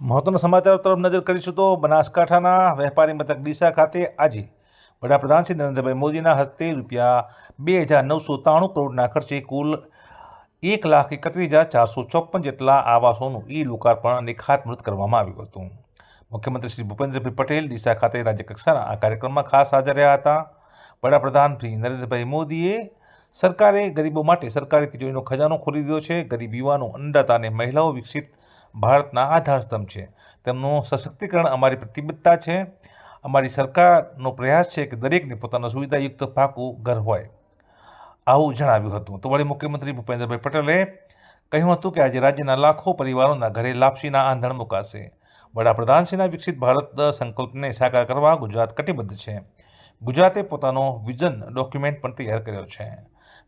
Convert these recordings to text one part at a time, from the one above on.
મહત્વના સમાચારો તરફ નજર કરીશું તો બનાસકાંઠાના વેપારી મથક ડીસા ખાતે આજે વડાપ્રધાન શ્રી નરેન્દ્રભાઈ મોદીના હસ્તે રૂપિયા બે હજાર નવસો ત્રાણું કરોડના ખર્ચે કુલ એક લાખ એકત્રીસ હજાર ચારસો ચોપન જેટલા આવાસોનું ઈ લોકાર્પણ અને ખાતમુહૂર્ત કરવામાં આવ્યું હતું. મુખ્યમંત્રી શ્રી ભૂપેન્દ્રભાઈ પટેલ ડીસા ખાતે રાજ્યકક્ષાના આ કાર્યક્રમમાં ખાસ હાજર રહ્યા હતા. વડાપ્રધાન શ્રી નરેન્દ્રભાઈ મોદીએ સરકારે ગરીબો માટે સરકારી તિજોરીનો ખજાનો ખોલી દીધો છે. ગરીબ યુવાનો અન્નદાતા અને મહિલાઓ વિકસિત ભારતના આધારસ્તંભ છે. તેમનું સશક્તિકરણ અમારી પ્રતિબદ્ધતા છે. અમારી સરકારનો પ્રયાસ છે કે દરેકને પોતાના સુવિધાયુક્ત પાકું ઘર હોય આવું જણાવ્યું હતું. તો વળી મુખ્યમંત્રી ભૂપેન્દ્રભાઈ પટેલે કહ્યું હતું કે આજે રાજ્યના લાખો પરિવારોના ઘરે લાપસીના આંધણ મુકાશે. વડાપ્રધાનશ્રીના વિકસિત ભારત સંકલ્પને સાકાર કરવા ગુજરાત કટિબદ્ધ છે. ગુજરાતે પોતાનો વિઝન ડોક્યુમેન્ટ પણ તૈયાર કર્યો છે.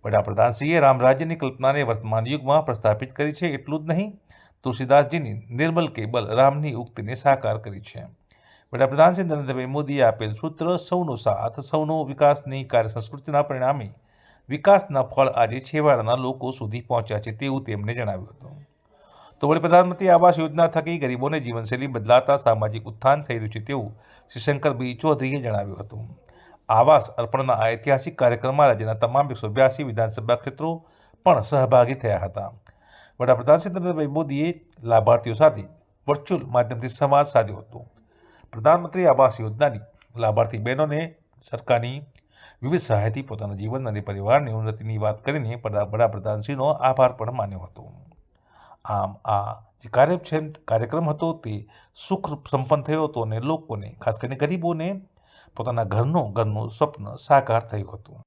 વડાપ્રધાનશ્રીએ રામ રાજ્યની કલ્પનાને વર્તમાન યુગમાં પ્રસ્થાપિત કરી છે એટલું જ નહીં તુલસીદાસજીની નિર્મલ કેબલ રામની ઉક્તિને સાકાર કરી છે. વડાપ્રધાન શ્રી નરેન્દ્રભાઈ મોદીએ આપેલ સૂત્ર, સૌનો સાથ, સૌનો વિકાસની કાર્ય સંસ્કૃતિના પરિણામે વિકાસના ફળ આજે છેવાડાના લોકો સુધી પહોંચ્યા છે તેવું તેમણે જણાવ્યું હતું. તો વળી પ્રધાનમંત્રી આવાસ યોજના થકી ગરીબોને જીવનશૈલી બદલાતા સામાજિક ઉત્થાન થઈ રહ્યું છે તેવું શ્રી શંકરભાઈ ચૌધરીએ જણાવ્યું હતું. આવાસ અર્પણના ઐતિહાસિક કાર્યક્રમમાં રાજ્યના તમામ એકસો બ્યાસી વિધાનસભા ક્ષેત્રો પણ સહભાગી થયા હતા. વડાપ્રધાન શ્રી નરેન્દ્રભાઈ મોદીએ લાભાર્થીઓ સાથે વર્ચ્યુઅલ માધ્યમથી સંવાદ સાધ્યો હતો. પ્રધાનમંત્રી આવાસ યોજનાની લાભાર્થી બહેનોને સરકારની વિવિધ સહાયથી પોતાના જીવન અને પરિવારની ઉન્નતિની વાત કરીને વડા- વડાપ્રધાનશ્રીનો આભાર પણ માન્યો હતો. આમ આ જે કાર્ય છે કાર્યક્રમ હતો તે સુખ સંપન્ન થયો હતો અને લોકોને, ખાસ કરીને ગરીબોને, પોતાના ઘરનું ઘરનું સ્વપ્ન સાકાર થયું હતું.